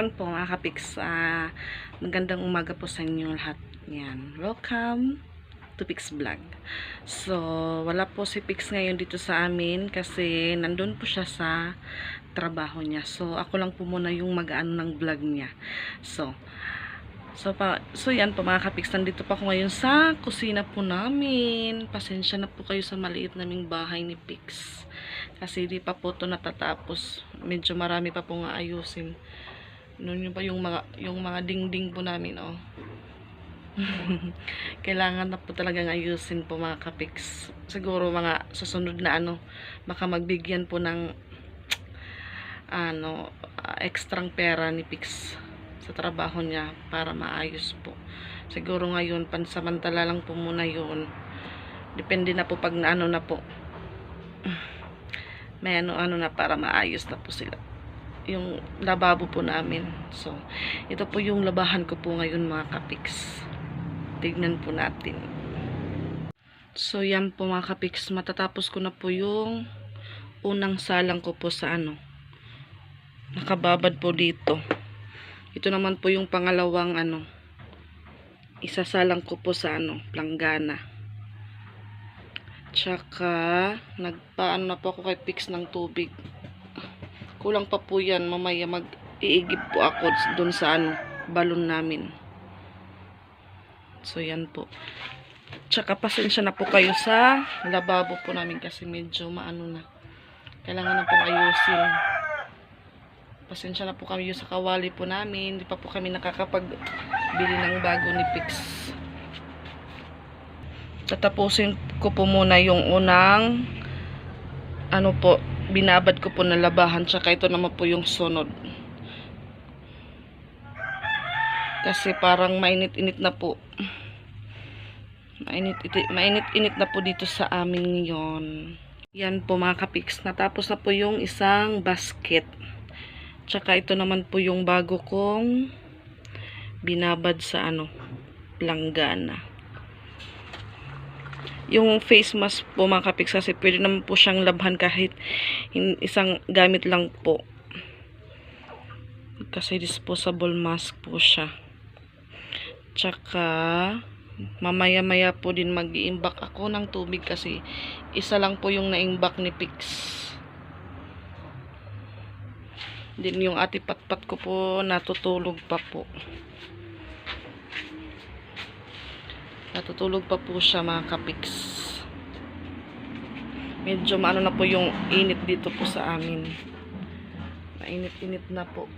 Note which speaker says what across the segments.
Speaker 1: yan po mga kapiks. ah, magandang umaga po sa inyo lahat. Yan. Welcome to Pix Vlog. So, wala po si Pix ngayon dito sa amin kasi nandun po siya sa trabaho niya. So, ako lang po muna yung mag-ano ng vlog niya. So, So, pa, so yan po mga kapiks, nandito pa ako ngayon sa kusina po namin. Pasensya na po kayo sa maliit naming bahay ni Pix. Kasi di pa po to natatapos. Medyo marami pa po nga ayusin. Noon pa yung mga, yung mga dingding po namin, oh. Kailangan na po talagang ayusin po mga kapiks. Siguro mga susunod na ano, baka magbigyan po ng ano, ah, ekstrang pera ni Pix sa trabaho niya para maayos po. Siguro ngayon, pansamantala lang po muna yun. Depende na po pag naano na po. May ano-ano na para maayos na po sila. Yung lababo po namin. So, ito po yung labahan ko po ngayon mga kapiks. Tignan po natin. So, yan po mga kapiks. Matatapos ko na po yung unang salang ko po sa ano. Nakababad po dito. Ito naman po yung pangalawang ano. Isasalang ko po sa ano, planggana. Tsaka, nagpaano na po ako kay Pix ng tubig. Kulang pa po yan. Mamaya mag-iigib po ako dun sa ano, balon namin. So, yan po. Tsaka, pasensya na po kayo sa lababo po namin kasi medyo maano na. Kailangan na pong ayusin pasensya na po kami sa kawali po namin. Hindi pa po kami nakakapagbili ng bago ni Pix. Tatapusin ko po muna yung unang ano po, binabad ko po na labahan. Tsaka ito naman po yung sunod. Kasi parang mainit-init na po. Mainit-init mainit-init na po dito sa amin ngayon. Yan po mga kapiks. Natapos na po yung isang basket. Tsaka ito naman po yung bago kong binabad sa ano, planggana. Yung face mask po mga kapiks kasi pwede naman po siyang labhan kahit isang gamit lang po. Kasi disposable mask po siya. Tsaka mamaya-maya po din mag-iimbak ako ng tubig kasi isa lang po yung naimbak ni Pix. Din yung ati patpat ko po natutulog pa po. Natutulog pa po siya mga kapiks. Medyo maano na po yung init dito po sa amin. Mainit-init na po.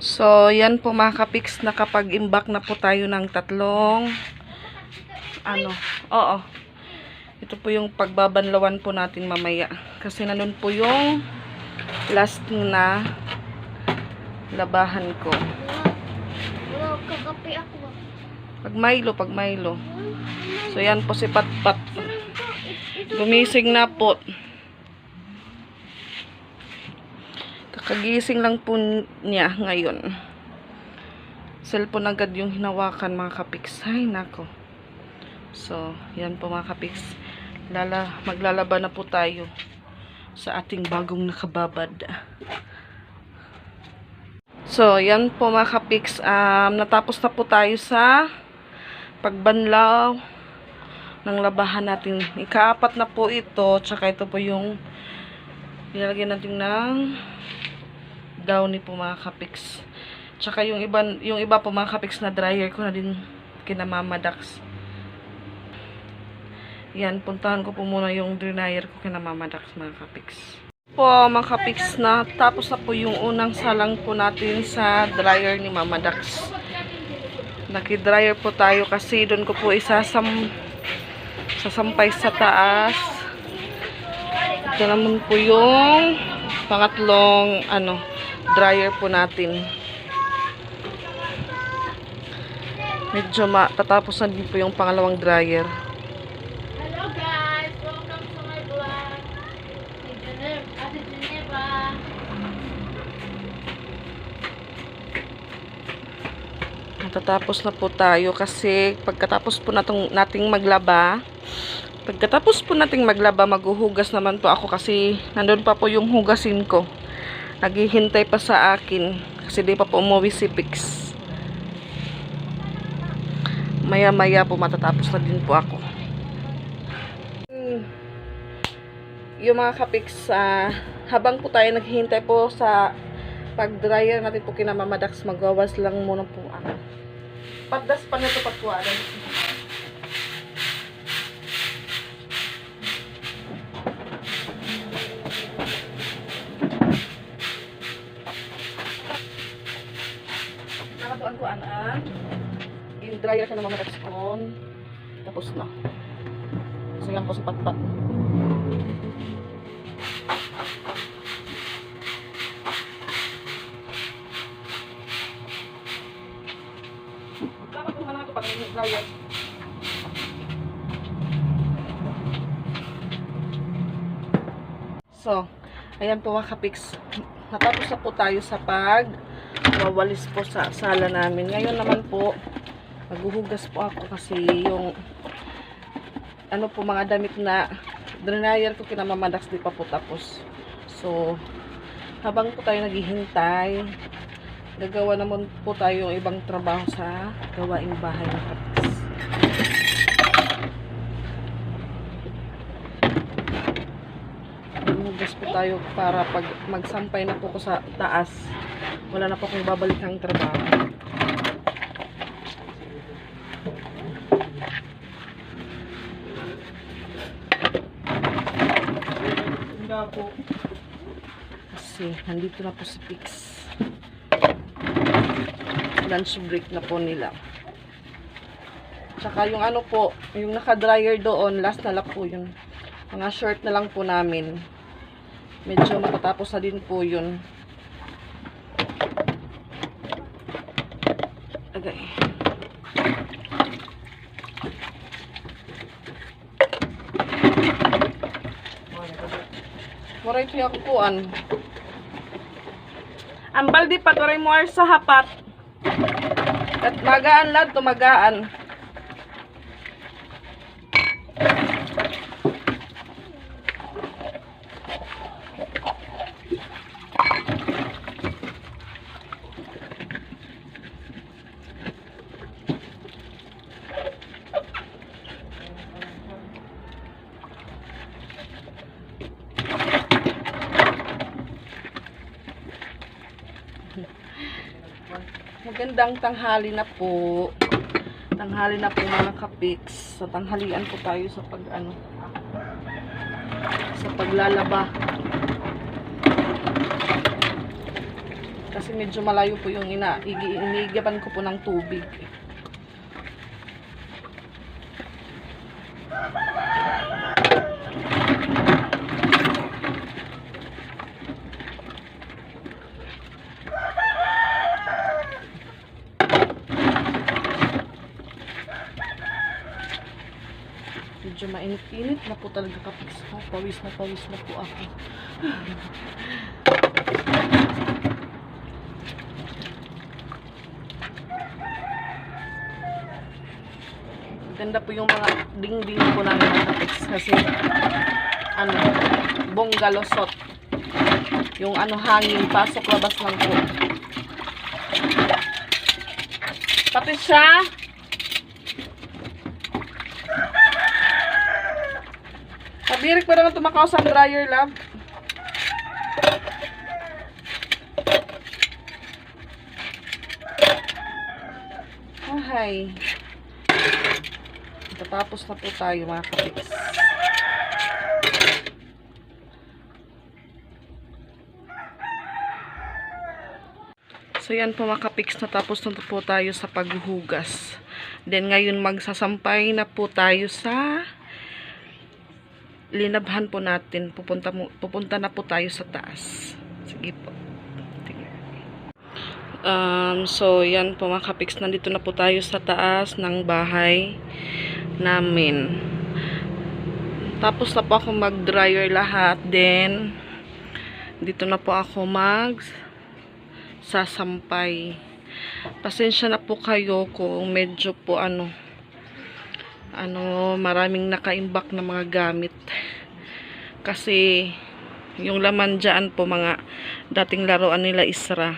Speaker 1: So, yan po mga kapiks, nakapag-imbak na po tayo ng tatlong ano, oo. Ito po yung pagbabanlawan po natin mamaya. Kasi nanon po yung last na labahan ko.
Speaker 2: Wow, kagapi ako.
Speaker 1: Pag Milo, pag Milo. So, yan po si Patpat. Gumising na po. Kakagising lang po niya ngayon. Cellphone agad yung hinawakan mga kapiks. Ay, nako. So, yan po mga kapiks. Lala, maglalaba na po tayo sa ating bagong nakababad. So, yan po mga kapiks. Um, natapos na po tayo sa pagbanlaw ng labahan natin. Ikaapat na po ito. Tsaka ito po yung nilagyan natin ng downy po mga kapiks. Tsaka yung iba, yung iba po mga kapiks na dryer ko na din kinamamadax. Yan, puntahan ko po muna yung dryer ko kinamamadax mga kapiks. Po mga kapiks na tapos na po yung unang salang po natin sa dryer ni Mama Dax. Naki-dryer po tayo kasi doon ko po isasam sasampay sa taas. Ito naman po yung pangatlong ano dryer po natin. Medyo matatapos na din po yung pangalawang dryer.
Speaker 2: Hello guys! Welcome to my vlog. Ni Geneva. Ate Geneva.
Speaker 1: Matatapos na po tayo kasi pagkatapos po natong, nating maglaba, pagkatapos po nating maglaba, maghuhugas naman po ako kasi nandun pa po yung hugasin ko. Naghihintay pa sa akin kasi di pa po umuwi si Pix. Maya maya po matatapos na din po ako. Yung mga kapiks, ah, habang po tayo naghihintay po sa pag-dryer natin po kinamamadax, magwawas lang muna po ako. Patdas pa na ito pagkuwaran. Nakatuan ko ana. Yung dryer ka namamadax on. Tapos na. So yan po sa patpat. So, ayan po mga kapiks. Natapos na po tayo sa pag wawalis po sa sala namin. Ngayon naman po, maghuhugas po ako kasi yung ano po mga damit na dryer ko kinamamadax di pa po tapos. So, habang po tayo naghihintay, gagawa naman po tayo ng ibang trabaho sa gawaing bahay ng kapiks. Maghugas po tayo para pag magsampay na po ko sa taas, wala na po akong babalik ang trabaho. Kasi nandito na po si Pix. Lunch break na po nila. Tsaka yung ano po, yung naka-dryer doon, last na lang po yun. Mga short na lang po namin. Medyo matatapos na din po yun. Agay. Moray siya kukuan. Ang baldi pa turay mo sa hapat. At magaan lad tumagaan. Magandang tanghali na po. Tanghali na po mga kapiks. Sa tanghalian po tayo sa pag ano sa paglalaba. Kasi medyo malayo po yung ina igi- inigaban ko po ng tubig. Mainit-init na po talaga kapiks ko. Pawis na pawis na po ako. Ganda po yung mga ding-ding po namin kapiks. Kasi, ano, bongga losot. Yung ano, hangin, pasok labas lang po. Patricia? Pabirik pa naman tumakaw sa dryer, love. Ahay. Tatapos na po tayo mga kapiks. So yan po mga kapiks, natapos na po tayo sa paghuhugas. Then ngayon magsasampay na po tayo sa linabhan po natin. Pupunta, mo, pupunta na po tayo sa taas. Sige po. Um, so, yan po mga kapiks. Nandito na po tayo sa taas ng bahay namin. Tapos na po ako mag-dryer lahat. Then, dito na po ako mag sasampay. pasensya na po kayo kung medyo po ano ano maraming nakaimbak na mga gamit. Kasi yung laman dyan po mga dating laruan nila Isra.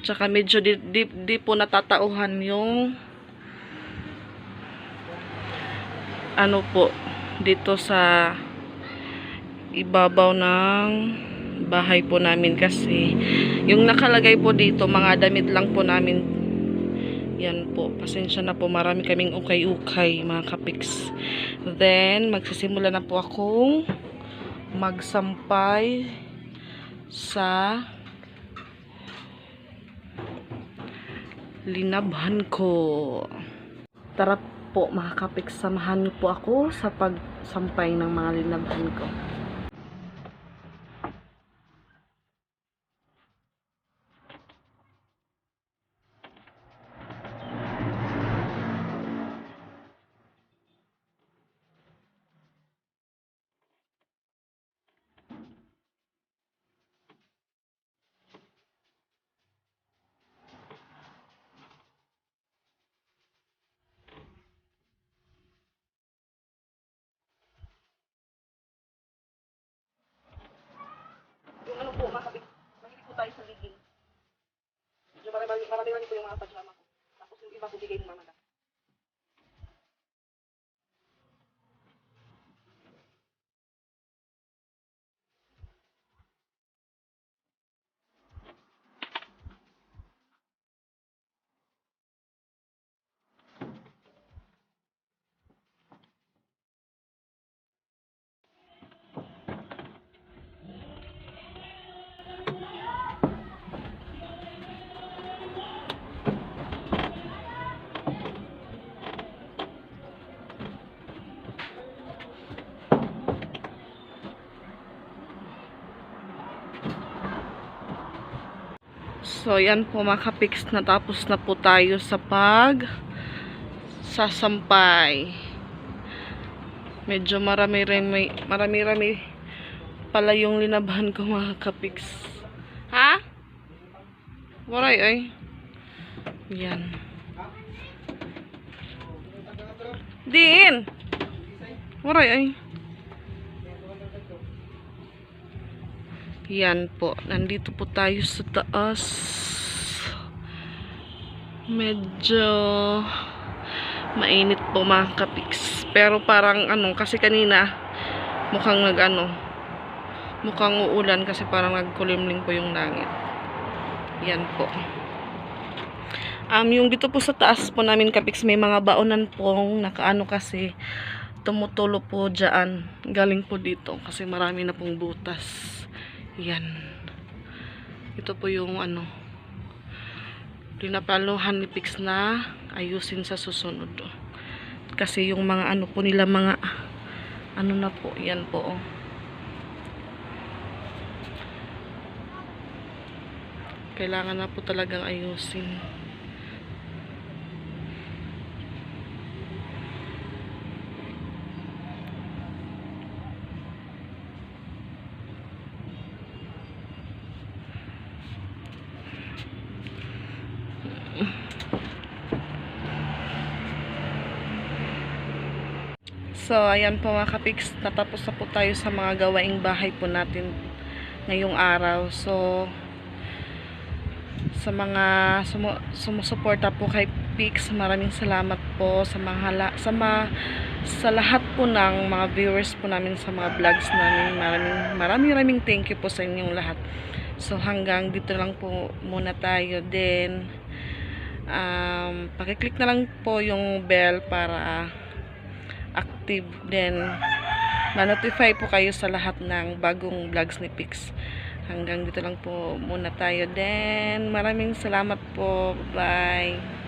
Speaker 1: Tsaka medyo di, di, di po natatauhan yung ano po dito sa ibabaw ng bahay po namin. Kasi yung nakalagay po dito mga damit lang po namin yan po. Pasensya na po. Marami kaming ukay-ukay mga kapiks. Then magsisimula na po akong magsampay sa linabhan ko. Tara po mga kapiks. Samahan niyo po ako sa pagsampay ng mga linabhan ko marami po yung mga pajama ko. Tapos yung iba po bigay ng mama So, yan po mga kapiks, natapos na po tayo sa pag sasampay. Medyo marami-rami, marami-rami pala yung linabhan ko mga kapiks. Ha? Waray ay. Yan. Din! Waray ay. Yan po. Nandito po tayo sa taas. Medyo mainit po mga kapiks. Pero parang ano, kasi kanina mukhang nag ano, mukhang uulan kasi parang nagkulimling po yung langit. Yan po. Um, yung dito po sa taas po namin kapiks, may mga baonan pong nakaano kasi tumutulo po dyan. Galing po dito kasi marami na pong butas. Yan. Ito po yung ano, pinapaluhan ni Pix na ayusin sa susunod. Kasi yung mga ano po nila mga ano na po, yan po. Oh. Kailangan na po talagang ayusin. So, ayan po mga kapiks, natapos na po tayo sa mga gawaing bahay po natin ngayong araw. So, sa mga sumu sumusuporta po kay Pix, maraming salamat po sa mga sa ma sa lahat po ng mga viewers po namin sa mga vlogs namin. Maraming maraming maraming thank you po sa inyong lahat. So hanggang dito lang po muna tayo. Then um, pakiclick na lang po yung bell para active then ma-notify po kayo sa lahat ng bagong vlogs ni Pix. Hanggang dito lang po muna tayo. Then, maraming salamat po. Bye.